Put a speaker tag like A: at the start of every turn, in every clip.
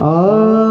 A: Ah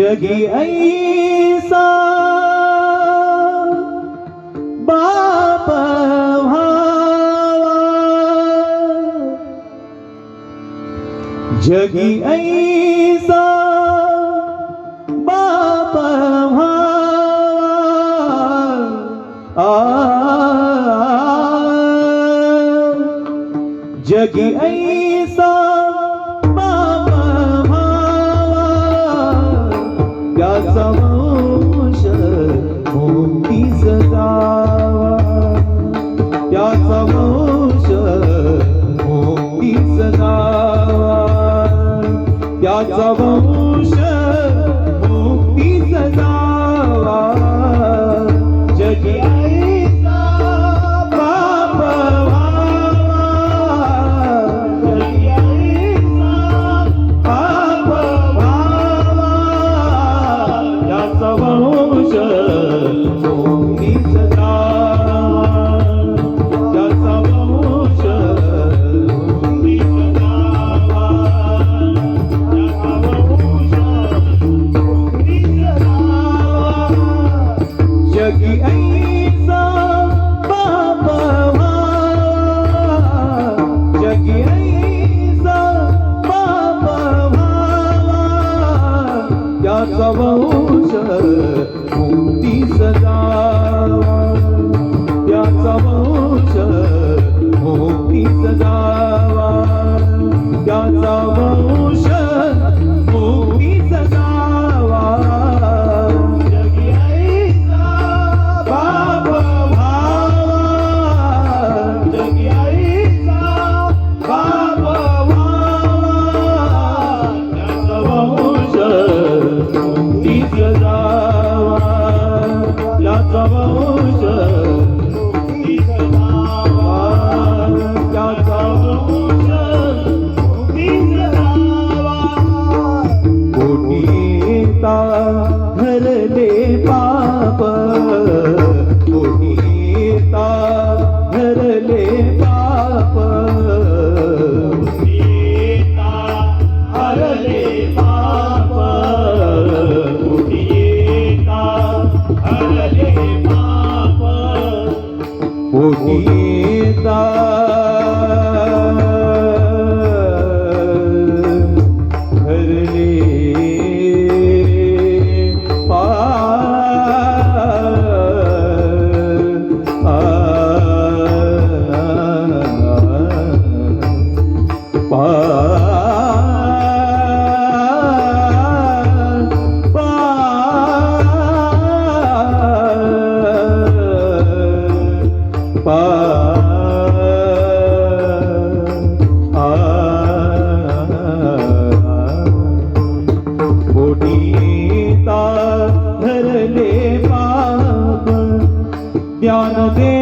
A: जगी ऐसा बाप भावा। जगी ऐसा बाप भावा। आ। जगी ऐसा God's above. sabah uşağı उगीता धरली पा হবে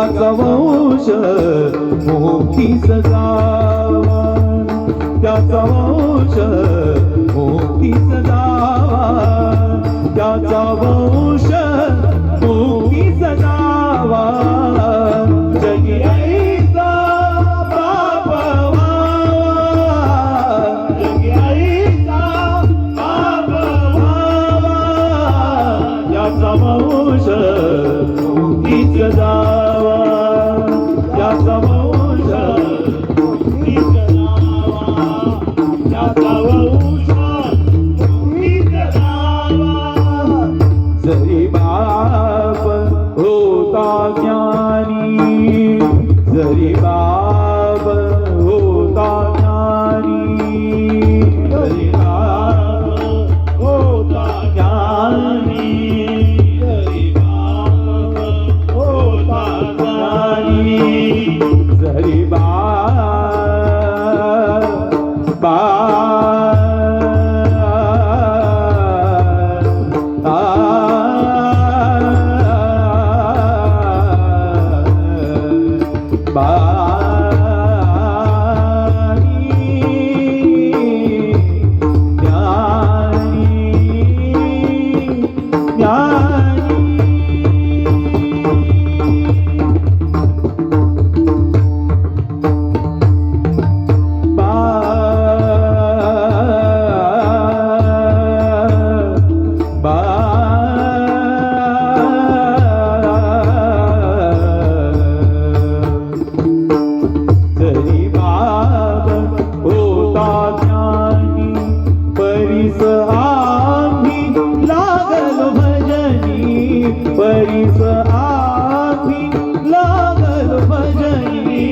A: त्याचा वंश मोठी सजा त्याचा वंश मोठी सजा त्याचा वंश जरी बा परिस आम्ही लागलो भजनी परिस आम्ही लागलो भजनी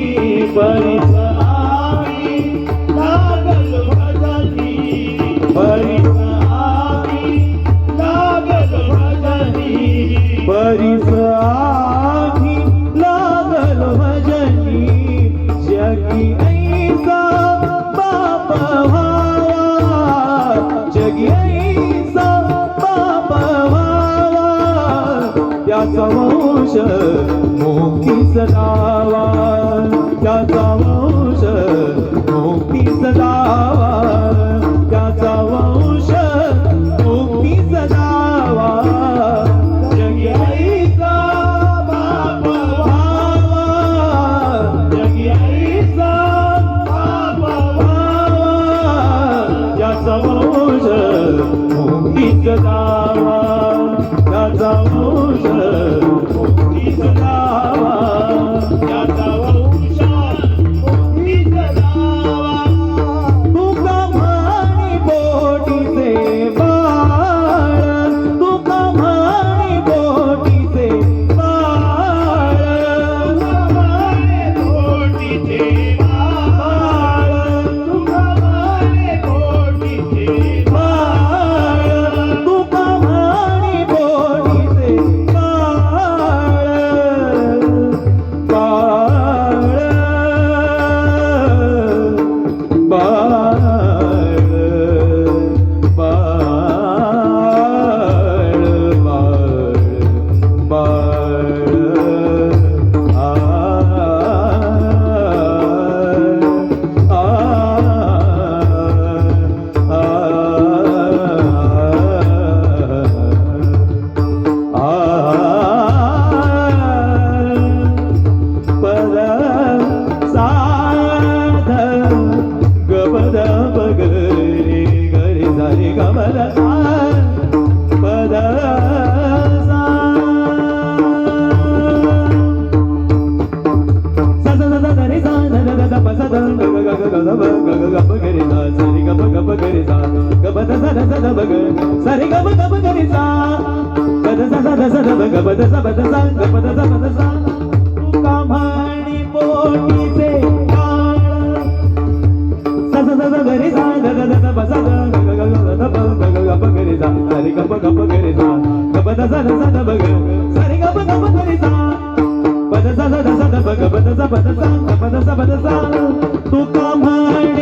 A: परिस आम्ही लागलो भजनी परि वंश मोठी सदावा त्याचा वंश मोठी सदावा. बदसा बदसा तुका म्हणी पोटीचे सज सज घरी जा ग ग ग बसा ग ग ग ग ग गप घरी जा. सारी गप गप घरी जा. गप दसा दसा दब ग सारी गप गप घरी जा. बदसा दसा दब ग बदसा बदसा गप दसा बदसा तुका म्हणी